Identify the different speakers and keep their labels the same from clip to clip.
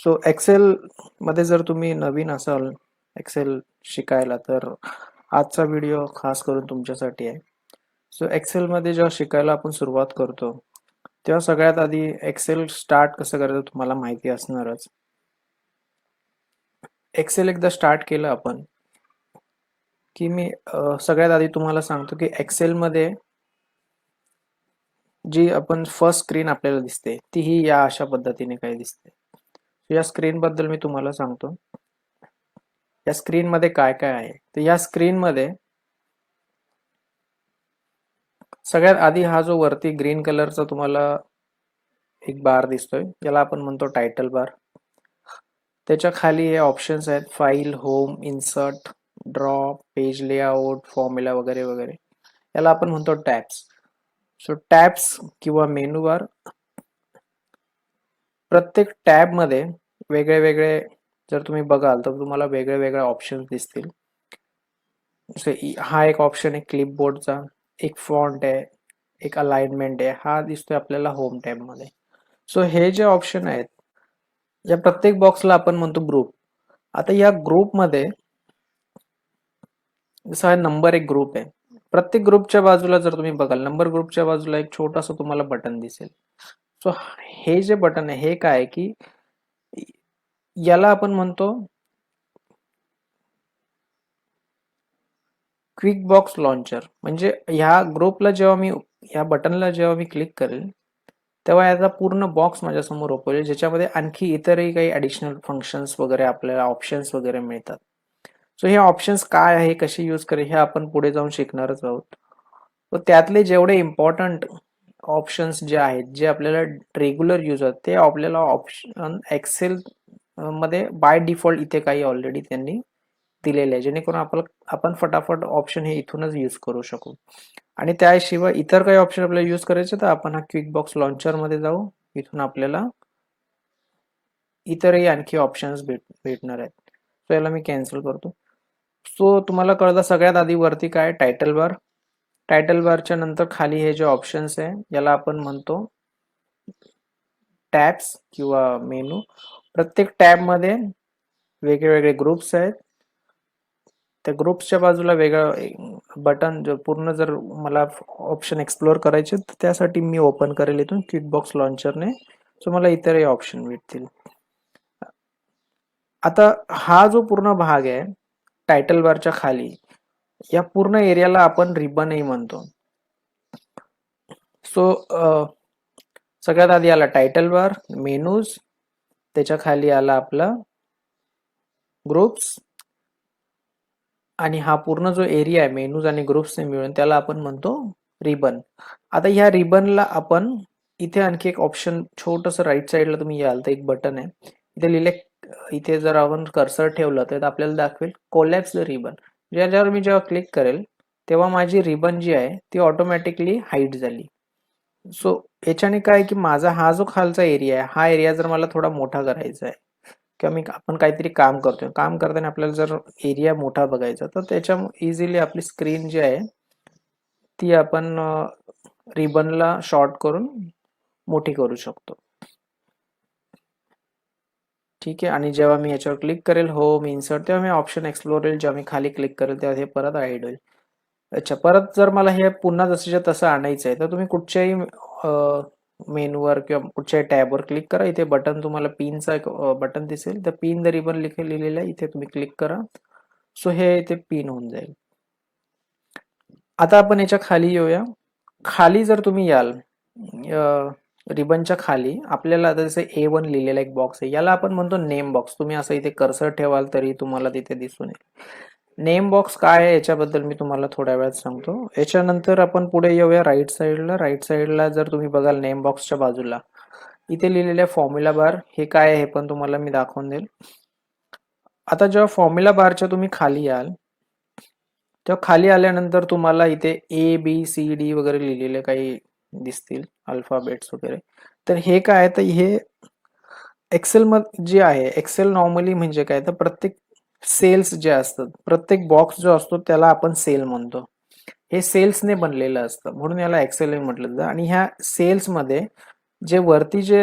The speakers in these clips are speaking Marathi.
Speaker 1: सो एक्सेल मध्ये जर तुम्ही नवीन असाल एक्सेल शिकायला तर आजचा व्हिडिओ खास करून तुमच्यासाठी आहे. सो एक्सेल मध्ये जेव्हा शिकायला आपण सुरुवात करतो तेव्हा सगळ्यात आधी एक्सेल स्टार्ट कसं करायचं तुम्हाला माहिती असणारच. एक्सेल एकदा स्टार्ट केलं आपण की मी सगळ्यात आधी तुम्हाला सांगतो की एक्सेल मध्ये जी आपण फर्स्ट स्क्रीन आपल्याला दिसते ती ही या अशा पद्धतीने काही दिसते. या स्क्रीन बद्दल मी तुम्हाला सांगतो. या स्क्रीन मध्ये काय काय आहे? तर या स्क्रीन मध्ये सगळ्यात आधी हा जो वरती ग्रीन कलरचा तुम्हाला एक बार दिसतोय याला आपण म्हणतो टायटल बार त्याच्याखाली हे ऑप्शन्स आहेत file home insert draw page layout formula वगैरे वगैरे. याला आपण म्हणतो टॅब्स सो टॅब्स किंवा मेनू बार प्रत्येक टॅबमध्ये वेगळे वेगळे जर तुम्ही बघाल तर तुम्हाला वेगळे वेगळे ऑप्शन्स दिसतील हा एक ऑप्शन आहे क्लिपबोर्डचा एक फॉन्ट आहे एक अलाइनमेंट आहे. हा दिसतोय आपल्याला होम टॅबमध्ये सो हे जे ऑप्शन आहेत या प्रत्येक बॉक्सला आपण म्हणतो ग्रुप आता या ग्रुपमध्ये जसा हा नंबर एक ग्रुप आहे. प्रत्येक ग्रुपच्या बाजूला जर तुम्ही बघाल नंबर ग्रुपच्या बाजूला एक छोटासा तुम्हाला बटन दिसेल. सो हे जे बटन आहे हे काय की याला आपण म्हणतो क्विक बॉक्स लॉन्चर म्हणजे ह्या ग्रुपला जेव्हा मी ह्या बटनला जेव्हा मी क्लिक करेल तेव्हा याचा पूर्ण बॉक्स माझ्यासमोर ओपवेल ज्याच्यामध्ये आणखी इतरही काही ॲडिशनल फंक्शन्स वगैरे आपल्याला ऑप्शन्स वगैरे मिळतात. सो हे ऑप्शन्स काय आहे कसे यूज करेल हे आपण पुढे जाऊन शिकणारच आहोत. व त्यातले जेवढे इम्पॉर्टंट ऑप्शन्स जे आहेत जे आपल्याला रेग्युलर यूज होतात ते आपल्याला ऑप्शन एक्सेल मध्ये बाय डिफॉल्ट इथे काही ऑलरेडी त्यांनी दिलेले आहे. जेणेकरून आपण आपण फटाफट ऑप्शन हे इथूनच यूज करू शकू. आणि त्याशिवाय इतर काही ऑप्शन आपल्याला यूज करायचे तर आपण हा क्विक बॉक्स लॉन्चरमध्ये जाऊ. इथून आपल्याला इतरही आणखी ऑप्शन्स भेट भेटणार आहेत. सो याला मी कॅन्सल करतो. सो तुम्हाला कळतं सगळ्यात आधी वरती काय टायटल बार टायटल बारच्या नंतर खाली हे जे ऑप्शन्स आहे याला आपण म्हणतो टॅब्स किंवा मेनू प्रत्येक टॅबमध्ये वेगळे वेगळे ग्रुप्स आहेत. त्या ग्रुप्सच्या बाजूला वेगळं बटन जो पूर्ण जर मला ऑप्शन एक्सप्लोअर करायचे तर त्यासाठी मी ओपन करेल इथून क्विकबॉक्स लॉन्चरने सो मला इतरही ऑप्शन भेटतील. आता हा जो पूर्ण भाग आहे टायटल बारच्या खाली या पूर्ण एरियाला आपण रिबनही म्हणतो. सो सगळ्यात आधी आला टायटल बार मेनूज त्याच्याखाली आला आपला ग्रुप्स आणि हा पूर्ण जो एरिया आहे मेनूज आणि ग्रुप्सने मिळून त्याला आपण म्हणतो रिबन आता ह्या रिबनला आपण इथे आणखी एक ऑप्शन छोटस राईट साईडला तुम्ही याल तर एक बटन आहे. इथे लिहिले इथे जर आपण कर्सर ठेवलं तर आपल्याला दाखवेल कोलॅप्स द रिबन ज्याच्यावर मी जेव्हा क्लिक करेल तेव्हा माझी रिबन जी आहे ती ऑटोमॅटिकली हाईट झाली. सो याच्याने काय की माझा हा जो खालचा एरिया आहे हा एरिया जर मला थोडा मोठा करायचा आहे किंवा मी आपण काहीतरी काम करतोय काम करताना आपल्याला जर एरिया मोठा बघायचा तर त्याच्या इझिली आपली स्क्रीन जी आहे ती आपण रिबनला शॉर्ट करून मोठी करू शकतो. ठीक आहे? आणि जेव्हा मी याच्यावर क्लिक करेल हो मी इन्सर्ट तेव्हा मी ऑप्शन एक्सप्लोर येईल जेव्हा मी खाली क्लिक करेल तेव्हा हे परत हाईड होईल. अच्छा परत जर मला हे पुन्हा जसंच्या तसं आणायचं आहे तर तुम्ही कुठच्याही मेनूवर किंवा कुठच्याही टॅबवर क्लिक करा. इथे बटन तुम्हाला पिनचा एक बटन दिसेल. तर पिन द रिबन लिखे लिहिलेलं आहे इथे तुम्ही क्लिक करा. सो हे इथे पिन होऊन जाईल. आता आपण याच्या खाली येऊया. खाली जर तुम्ही याल रिबनच्या खाली आपल्याला आता जसं ए वन लिहिलेला एक बॉक्स आहे. याला आपण म्हणतो नेम बॉक्स तुम्ही असं इथे कर्सर ठेवाल तरी तुम्हाला तिथे दिसून येईल. नेम बॉक्स काय आहे याच्याबद्दल मी तुम्हाला थोड्या वेळात सांगतो. याच्यानंतर आपण पुढे येऊया राईट साईडला राईट साईडला जर तुम्ही बघाल नेम बॉक्सच्या बाजूला इथे लिहिलेले फॉर्म्युला बार हे काय आहे हे पण तुम्हाला मी दाखवून देईल. आता जेव्हा फॉर्म्युला बारच्या तुम्ही खाली याल तेव्हा खाली आल्यानंतर तुम्हाला इथे ए बी सी डी वगैरे लिहिलेले काही दिसतील अल्फाबेट्स वगैरे. तर हे काय तर हे एक्सेल मध्ये जे आहे एक्सेल नॉर्मली म्हणजे काय? तर प्रत्येक सेल्स जे असतात प्रत्येक बॉक्स जो असतो त्याला आपण सेल म्हणतो. हे सेल्सने बनलेलं असतं. म्हणून याला एक्सेल म्हटलं जातं. आणि ह्या सेल्समध्ये जे वरती जे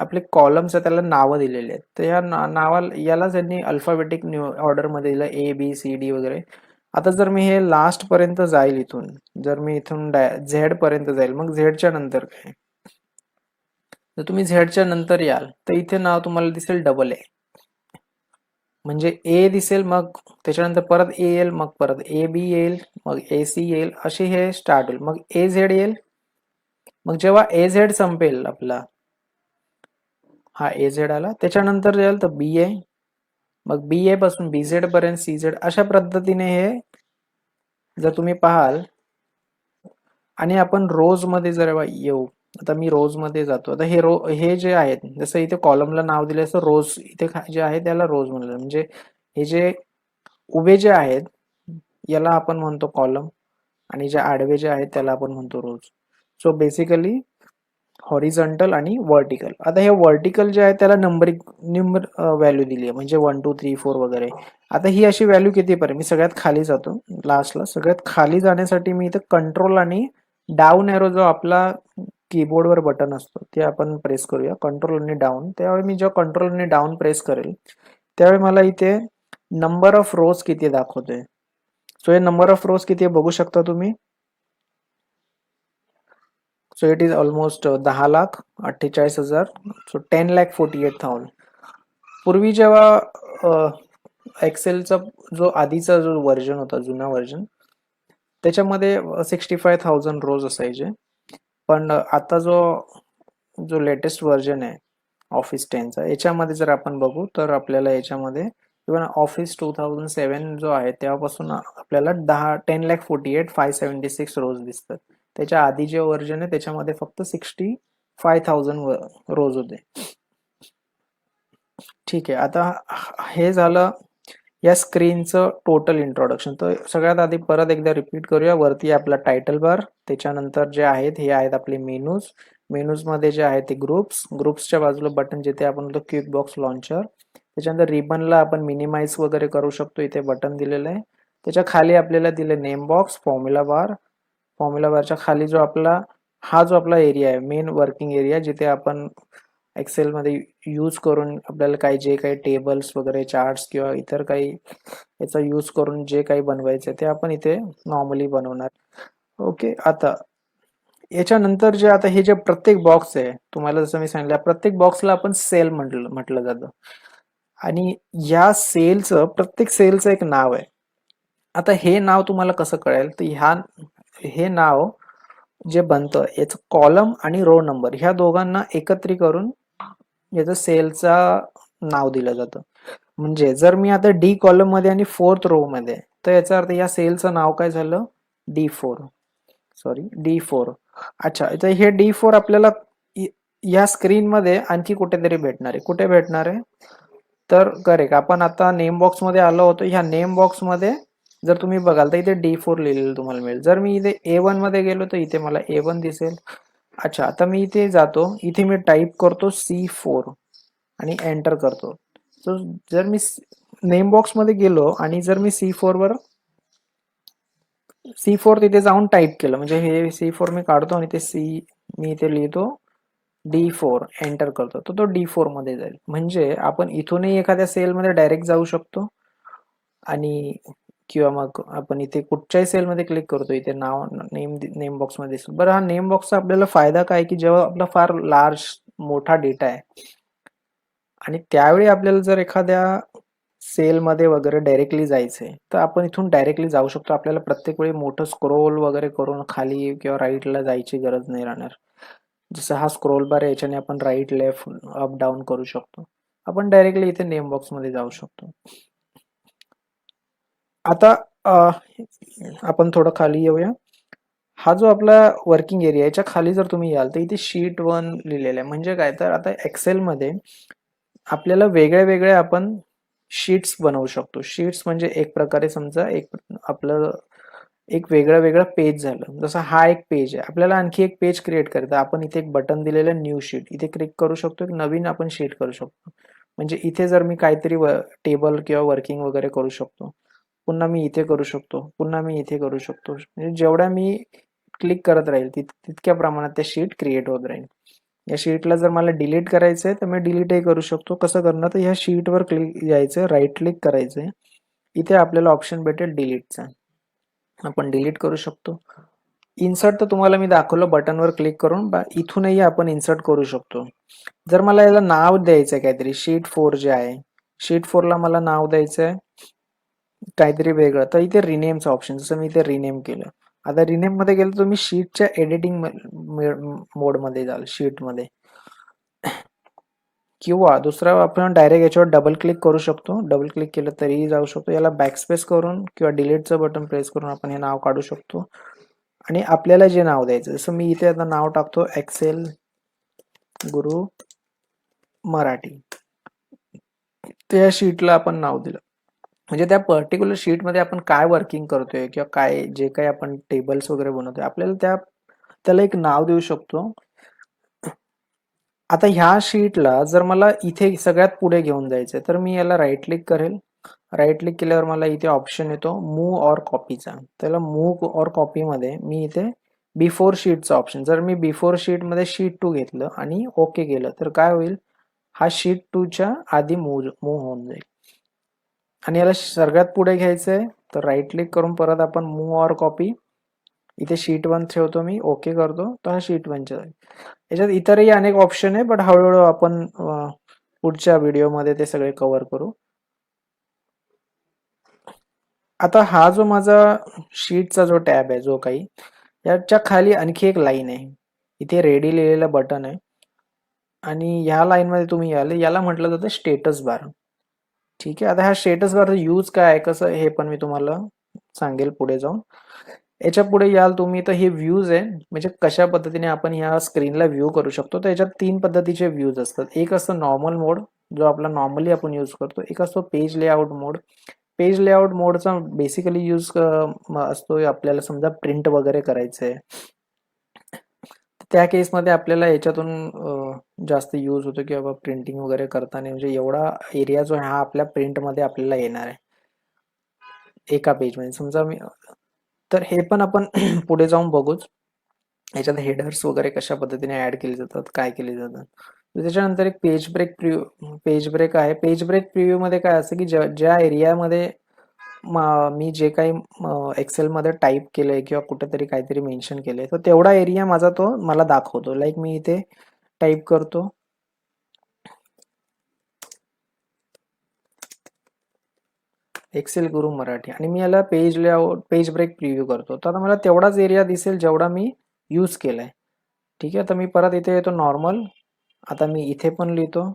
Speaker 1: आपले कॉलम्स आहेत त्याला नावं दिलेली आहेत. तर या नावा नावाला यालाच अल्फाबेटिक न्यू ऑर्डरमध्ये दिलं ए बी सी डी वगैरे. आता जर मी हे लास्ट पर्यंत जाईल इथून जर मी इथून झेड पर्यंत जाईल मग झेडच्या नंतर काय? जर तुम्ही झेडच्या नंतर याल तर इथे नाव तुम्हाला दिसेल डबल ए म्हणजे ए दिसेल मग त्याच्यानंतर परत ए येईल मग परत ए बी येईल मग ए सी येईल असे हे स्टार्ट होईल. मग ए झेड येईल. मग जेव्हा ए झेड संपेल आपला हा ए झेड आला. त्याच्यानंतर जाईल तर बी ए मग बी ए पासून बी झेड पर्यंत सी झेड अशा पद्धतीने हे जर तुम्ही पाहाल आणि आपण रोजमध्ये जर येऊ आता मी रोजमध्ये जातो. आता हे रो हे जे आहेत जसं इथे कॉलमला नाव दिलं असं रोज इथे जे आहे त्याला रोज म्हणलं. म्हणजे हे जे उभे जे आहेत याला आपण म्हणतो कॉलम आणि जे आडवे जे आहेत त्याला आपण म्हणतो रोज सो बेसिकली हॉरिझॉन्टल आणि वर्टिकल आता हे वर्टिकल जे आहे त्याला नंबरिंग नंबर व्हॅल्यू दिली आहे. म्हणजे वन टू थ्री फोर वगैरे. आता ही अशी व्हॅल्यू कितीपर्यंत? मी सगळ्यात खाली जातो लास्टला सगळ्यात खाली जाण्यासाठी मी इथं कंट्रोल आणि डाऊन एरो जो आपला कीबोर्डवर बटन असतो ते आपण प्रेस करूया. कंट्रोल आणि डाऊन त्यावेळी मी जेव्हा कंट्रोल आणि डाऊन प्रेस करेल त्यावेळी मला इथे नंबर ऑफ रोज किती दाखवतोय. सो हे नंबर ऑफ रोज किती बघू शकता तुम्ही? सो इट इज ऑलमोस्ट दहा लाख अठ्ठेचाळीस हजार. So ten lakh forty eight thousand पूर्वी जेव्हा एक्सेलचा जो आधीचा जो व्हर्जन होता जुना व्हर्जन त्याच्यामध्ये सिक्स्टी फाय थाउजंड रोज असायचे. पण आता जो जो लेटेस्ट व्हर्जन आहे ऑफिस टेनचा याच्यामध्ये जर आपण बघू तर आपल्याला याच्यामध्ये even office two thousand seven जो आहे तेव्हापासून आपल्याला दहा ten lakh forty eight five seventy six rows दिसतात. त्याच्या आधी जे व्हर्जन आहे त्याच्यामध्ये फक्त सिक्स्टी फाय थाउजंड रोज होते. ठीक आहे आता हे झालं या स्क्रीनचं टोटल इंट्रोडक्शन तर सगळ्यात आधी परत एकदा रिपीट करूया. वरती आपला टायटल बार त्याच्यानंतर जे आहेत हे आहेत आपले मेनूज मेनूजमध्ये जे आहे ते ग्रुप्स ग्रुप्सच्या बाजूला बटन जिथे आपण म्हणतो क्विक बॉक्स लॉन्चर त्याच्यानंतर रिबनला आपण मिनिमाइज वगैरे करू शकतो. इथे बटन दिलेलं आहे. त्याच्याखाली आपल्याला दिले name box formula bar formula बारच्या खाली जो आपला हा जो आपला एरिया आहे मेन वर्किंग एरिया जिथे आपण एक्सेलमध्ये यूज करून आपल्याला काही जे काही टेबल्स वगैरे चार्ट्स किंवा इतर काही याचा यूज करून जे काही बनवायचं ते आपण इथे नॉर्मली बनवणार. ओके आता याच्यानंतर जे आता हे जे प्रत्येक बॉक्स आहे तुम्हाला जसं मी सांगितलं प्रत्येक बॉक्सला आपण सेल म्हटलं म्हटलं जातं. आणि या सेलचं प्रत्येक सेलचं एक नाव आहे. आता हे नाव तुम्हाला कसं कळेल? तर ह्या हे नाव जे बनतं याचं कॉलम आणि रो नंबर ह्या दोघांना एकत्री करून याचं सेलचा नाव दिलं जातं. म्हणजे जर मी आता डी कॉलममध्ये आणि फोर्थ रो मध्ये तर याचा अर्थ या सेलचं नाव काय झालं? D four sorry D four अच्छा तर हे डी फोर आपल्याला या स्क्रीन मध्ये आणखी कुठेतरी भेटणार आहे. कुठे भेटणार आहे? तर करेक्ट आपण आता नेम बॉक्समध्ये आलो होतो. ह्या नेम बॉक्समध्ये जर तुम्ही बघाल तर इथे डी फोर लिहिलेलं तुम्हाला मिळेल. जर मी इथे ए वनमध्ये गेलो तर इथे मला ए वन दिसेल. अच्छा आता मी इथे जातो. इथे मी टाईप करतो सी फोर आणि एंटर करतो. सो जर मी नेम बॉक्समध्ये गेलो आणि जर मी सी फोर वर सी फोर तिथे जाऊन टाईप केलं म्हणजे हे सी फोर मी काढतो आणि ते सी मी इथे लिहितो डी फोर एंटर करतो. तर तो डी फोरमध्ये जाईल. म्हणजे आपण इथूनही एखाद्या सेलमध्ये डायरेक्ट जाऊ शकतो आणि किंवा मग आपण इथे कुठच्याही सेलमध्ये क्लिक करतो इथे नाव नेम नेम बॉक्समध्ये दिसतो. बरं हा नेम बॉक्सचा आपल्याला फायदा काय की जेव्हा आपला फार लार्ज मोठा डेटा आहे आणि त्यावेळी आपल्याला जर एखाद्या सेलमध्ये वगैरे डायरेक्टली जायचंय तर आपण इथून डायरेक्टली जाऊ शकतो. आपल्याला प्रत्येक वेळी मोठं स्क्रोल वगैरे करून खाली किंवा राईटला जायची गरज नाही राहणार. जसं हा स्क्रोल बार याच्याने आपण राईट लेफ्ट अप डाऊन करू शकतो. आपण डायरेक्टली इथे नेम बॉक्समध्ये जाऊ शकतो. आता आपण थोडं खाली येऊया. हा जो आपला वर्किंग एरिया याच्या खाली जर तुम्ही याल तर इथे शीट वन लिहिलेलं आहे. म्हणजे काय? तर आता एक्सेलमध्ये आपल्याला वेगळ्या वेगळ्या आपण शीट्स बनवू शकतो. शीट्स म्हणजे एक प्रकारे समजा एक आपलं एक वेगळं वेगळं पेज झालं. जसं हा एक पेज आहे. आपल्याला आणखी एक पेज क्रिएट करायचं आपण इथे एक बटन दिलेलं न्यू शीट इथे क्लिक करू शकतो. एक नवीन आपण शीट करू शकतो. म्हणजे इथे जर मी काहीतरी टेबल किंवा वर्किंग वगैरे करू शकतो पुन्हा मी इथे करू शकतो पुन्हा मी इथे करू शकतो. म्हणजे जेवढ्या मी क्लिक करत राहील तित तितक्या प्रमाणात ते शीट क्रिएट होत राहील. या शीटला जर मला डिलीट करायचं आहे तर मी डिलीटही करू शकतो. कसं करणार? तर ह्या शीटवर क्लिक यायचं राईट क्लिक करायचं. इथे आपल्याला ऑप्शन भेटेल डिलीटचा आपण डिलीट करू शकतो. इन्सर्ट तर तुम्हाला मी दाखवलं बटनवर क्लिक करून. बा इथूनही आपण इन्सर्ट करू शकतो. जर मला याला नाव द्यायचं आहे काहीतरी शीट फोर जे आहे शीट फोरला मला नाव द्यायचं आहे. काहीतरी वेगळं. तर इथे रिनेमचं ऑप्शन जसं मी इथे रिनेम केलं. आता रिनेममध्ये गेलो तुम्ही शीटच्या एडिटिंग मोडमध्ये जाल शीटमध्ये किंवा दुसरा आपण डायरेक्ट याच्यावर डबल क्लिक करू शकतो. डबल क्लिक केलं तरीही जाऊ शकतो. याला बॅकस्पेस करून किंवा डिलीटचं बटन प्रेस करून आपण हे नाव काढू शकतो. आणि आपल्याला जे नाव द्यायचं जसं मी इथे आता नाव टाकतो एक्सेल गुरु मराठी त्या शीटला आपण नाव दिलं. म्हणजे त्या पर्टिक्युलर शीटमध्ये आपण काय वर्किंग करतोय किंवा काय जे काही आपण टेबल्स वगैरे बनवतोय आपल्याला त्या त्याला एक नाव देऊ शकतो. आता ह्या शीटला जर मला इथे सगळ्यात पुढे घेऊन जायचंय तर मी याला राईट क्लिक करेल. राईट क्लिक केल्यावर मला इथे ऑप्शन येतो मूव ऑर कॉपीचा त्याला मूव ऑर कॉपीमध्ये मी इथे बिफोर शीटचा ऑप्शन जर मी बिफोर शीटमध्ये शीट टू घेतलं आणि ओके केलं तर काय होईल? हा शीट टूच्या आधी मूव मूव होऊन जाईल. आणि याला सगळ्यात पुढे घ्यायचं आहे तर राईट क्लिक करून परत आपण मूव ऑर कॉपी इथे शीट वन ठेवतो मी ओके करतो तर हा शीट वनच्या याच्यात इतरही अनेक ऑप्शन आहे बट हळूहळू आपण पुढच्या व्हिडिओमध्ये ते सगळे कव्हर करू. आता हा जो माझा शीटचा जो टॅब आहे जो काही याच्या खाली आणखी एक लाईन आहे. इथे रेडी लिहिलेलं बटन आहे. आणि ह्या लाईनमध्ये तुम्ही याल याला म्हटलं जातं स्टेटस बार ठीक आहे. आता ह्या स्टेटस बारचं यूज काय? कसं हे पण मी तुम्हाला सांगेल पुढे जाऊन. याच्यापुढे याल तुम्ही तर हे व्ह्यूज आहे. म्हणजे कशा पद्धतीने आपण ह्या स्क्रीनला व्ह्यू करू शकतो? तर याच्यात तीन पद्धतीचे व्ह्यूज असतात. एक असतं नॉर्मल मोड जो आपला नॉर्मली आपण यूज करतो. एक असतो page layout mode page layout मोडचा basically use असतो आपल्याला समजा प्रिंट वगैरे करायचं आहे त्या केसमध्ये आपल्याला याच्यातून जास्त यूज होतो की बाबा प्रिंटिंग वगैरे करताना म्हणजे एवढा एरिया जो हा आपल्या प्रिंटमध्ये आपल्याला येणार आहे. एका पेजमध्ये समजा मी तर हे पण आपण पुढे जाऊन बघूच. याच्यात हेडर्स वगैरे कशा पद्धतीने ऍड केले जातात काय केले जातात. त्याच्यानंतर एक page break preview page break आहे. पेज ब्रेक प्रिव्ह्यू मध्ये काय असतं की ज्या ज्या एरियामध्ये मी जे काही एक्सेलमध्ये टाईप केलंय किंवा कुठेतरी काहीतरी मेन्शन केलंय तर तेवढा एरिया माझा तो मला दाखवतो. लाईक मी इथे टाईप करतो. एक्सेल गुरु मराठी आणि मी याला page layout page break preview करतो. तर आता मला तेवढाच एरिया दिसेल जेवढा मी यूज केलाय. ठीक आहे? तर मी परत इथे येतो नॉर्मल आता मी इथे पण लिहितो.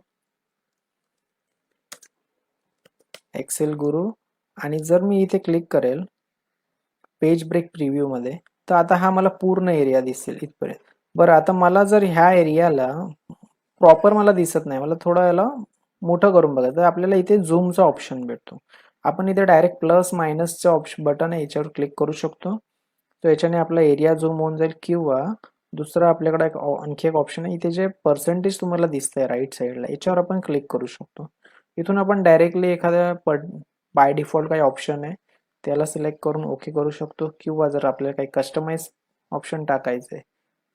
Speaker 1: एक्सेल गुरु आणि जर मी इथे क्लिक करेल पेज ब्रेक प्रिव्ह्यूमध्ये तर आता हा मला पूर्ण एरिया दिसेल इथपर्यंत. बरं आता मला जर ह्या एरियाला प्रॉपर मला दिसत नाही मला थोडं याला मोठं करून बघायचं तर आपल्याला इथे झूमचा ऑप्शन भेटतो. आपण इथे डायरेक्ट प्लस मायनसचं ऑप्शन बटन आहे याच्यावर क्लिक करू शकतो. तर याच्याने आपला एरिया झूम होऊन जाईल किंवा दुसरा आपल्याकडे एक आणखी एक ऑप्शन आहे इथे जे पर्सेंटेज तुम्हाला दिसतंय राईट साईडला याच्यावर आपण क्लिक करू शकतो. इथून आपण डायरेक्टली एखाद्या पड बाय डिफॉल्ट काही ऑप्शन आहे त्याला सिलेक्ट करून ओके करू शकतो. किंवा जर आपल्याला काही कस्टमाइज ऑप्शन टाकायचं आहे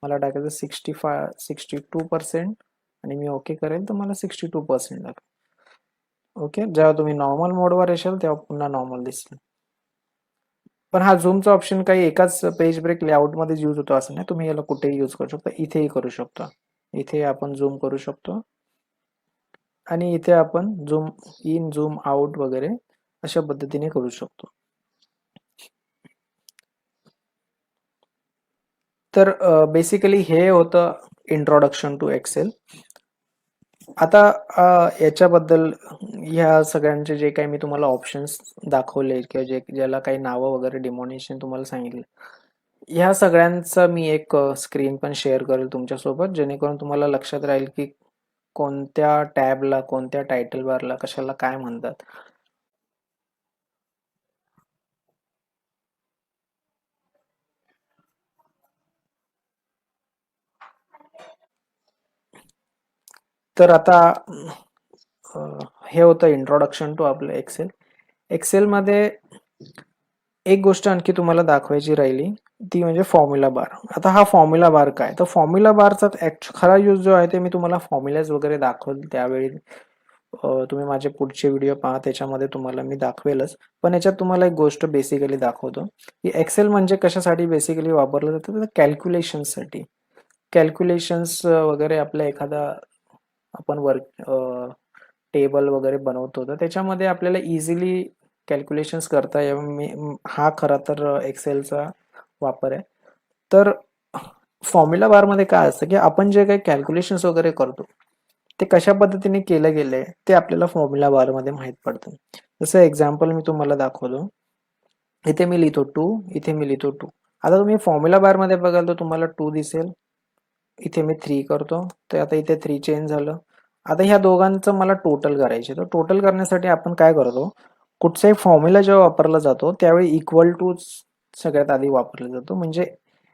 Speaker 1: मला टाकायचं sixty five sixty two percent आणि मी ओके करेल तर मला सिक्स्टी टू पर्सेंट लागेल. ओके? जेव्हा तुम्ही नॉर्मल मोडवर येशाल तेव्हा पुन्हा नॉर्मल दिसेल. पण हा झूमचा ऑप्शन काही एकाच पेज ब्रेक लेआउटमध्येच यूज होतो असं नाही. तुम्ही याला कुठेही यूज करू शकता. इथेही करू शकता. इथे आपण झूम करू शकतो. आणि इथे आपण झूम इन झूम आउट वगैरे अशा पद्धतीने करू शकतो. तर बेसिकली हे होतं इंट्रोडक्शन टू एक्सेल आता याच्याबद्दल ह्या सगळ्यांचे जे काही मी तुम्हाला ऑप्शन्स दाखवले किंवा जे ज्याला काही नावं वगैरे डिमोनेशन तुम्हाला सांगितलं ह्या सगळ्यांचं मी एक स्क्रीन पण शेअर करेल तुमच्यासोबत जेणेकरून तुम्हाला लक्षात राहील की कोणत्या टॅबला कोणत्या टायटल बारला कशाला काय म्हणतात. तर आता हे होतं इंट्रोडक्शन टू आपलं एक्सेल एक्सेलमध्ये एक गोष्ट आणखी तुम्हाला दाखवायची राहिली ती म्हणजे फॉर्म्युला बार आता हा फॉर्म्युला बार काय? तर फॉर्म्युला बारचा खरा यूज जो आहे ते मी तुम्हाला फॉर्म्युलाज वगैरे दाखवेल त्यावेळी. तुम्ही माझे पुढचे व्हिडिओ पहा त्याच्यामध्ये तुम्हाला मी दाखवेलच. पण याच्यात तुम्हाला एक गोष्ट बेसिकली दाखवतो की एक्सेल म्हणजे कशासाठी बेसिकली वापरलं जातं? तर कॅल्क्युलेशनसाठी कॅल्क्युलेशन्स वगैरे आपल्या एखादा आपण वर्क टेबल वगैरे बनवतो. तर त्याच्यामध्ये आपल्याला इझिली कॅल्क्युलेशन्स करता येऊन मी हा खरा तर एक्सेलचा वापर आहे. तर फॉर्म्युला बारमध्ये काय असतं की आपण जे काही कॅल्क्युलेशन्स वगैरे करतो ते कशा पद्धतीने केलं गेलंय ते आपल्याला फॉर्म्युला बारमध्ये माहीत पडतं. जसं एक्झाम्पल मी तुम्हाला दाखवतो. इथे मी लिहितो टू इथे मी लिहितो टू आता तुम्ही फॉर्म्युला बारमध्ये बघाल तर तुम्हाला टू दिसेल. इथे मी थ्री करतो. तर आता इथे थ्री चेंज झालं. आता ह्या दोघांचं मला टोटल करायचे तर टोटल करण्यासाठी आपण काय करतो? कुठचाही फॉर्म्युला जेव्हा वापरला जातो त्यावेळी इक्वल टू सगळ्यात आधी वापरला जातो. म्हणजे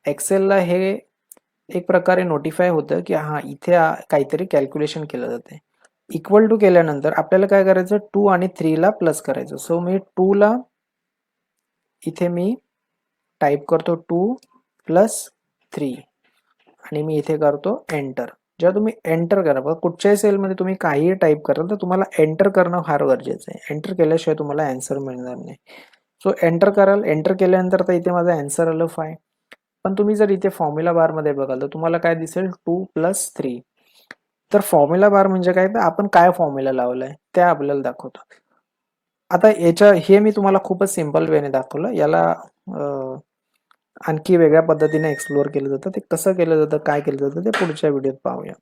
Speaker 1: एक्सेलला हे एक प्रकारे नोटिफाय होतं की हा इथे काहीतरी कॅल्क्युलेशन केलं जाते इक्वल टू केल्यानंतर आपल्याला काय करायचं? टू आणि थ्रीला प्लस करायचं. सो मी टूला इथे मी टाईप करतो टू प्लस थ्री आणि मी इथे करतो एंटर जेव्हा तुम्ही एंटर करा बघा कुठच्याही सेलमध्ये तुम्ही काहीही टाईप कराल तर तुम्हाला एंटर करणं फार गरजेचं आहे. एंटर केल्याशिवाय तुम्हाला अँसर मिळणार नाही. सो एंटर कराल. एंटर केल्यानंतर तर इथे माझं अँसर आलं फाय पण तुम्ही जर इथे फॉर्म्युला बारमध्ये बघाल तर तुम्हाला काय दिसेल? टू प्लस थ्री तर फॉर्म्युला बार म्हणजे काय? तर आपण काय फॉर्म्युला लावलाय? ते आपल्याला दाखवतो. आता याच्या हे मी तुम्हाला खूपच सिंपल वेने दाखवलं. याला आणखी वेगळ्या पद्धतीने एक्सप्लोअर केलं जातं. ते कसं केलं जातं काय केलं जातं ते पुढच्या व्हिडिओत पाहूया.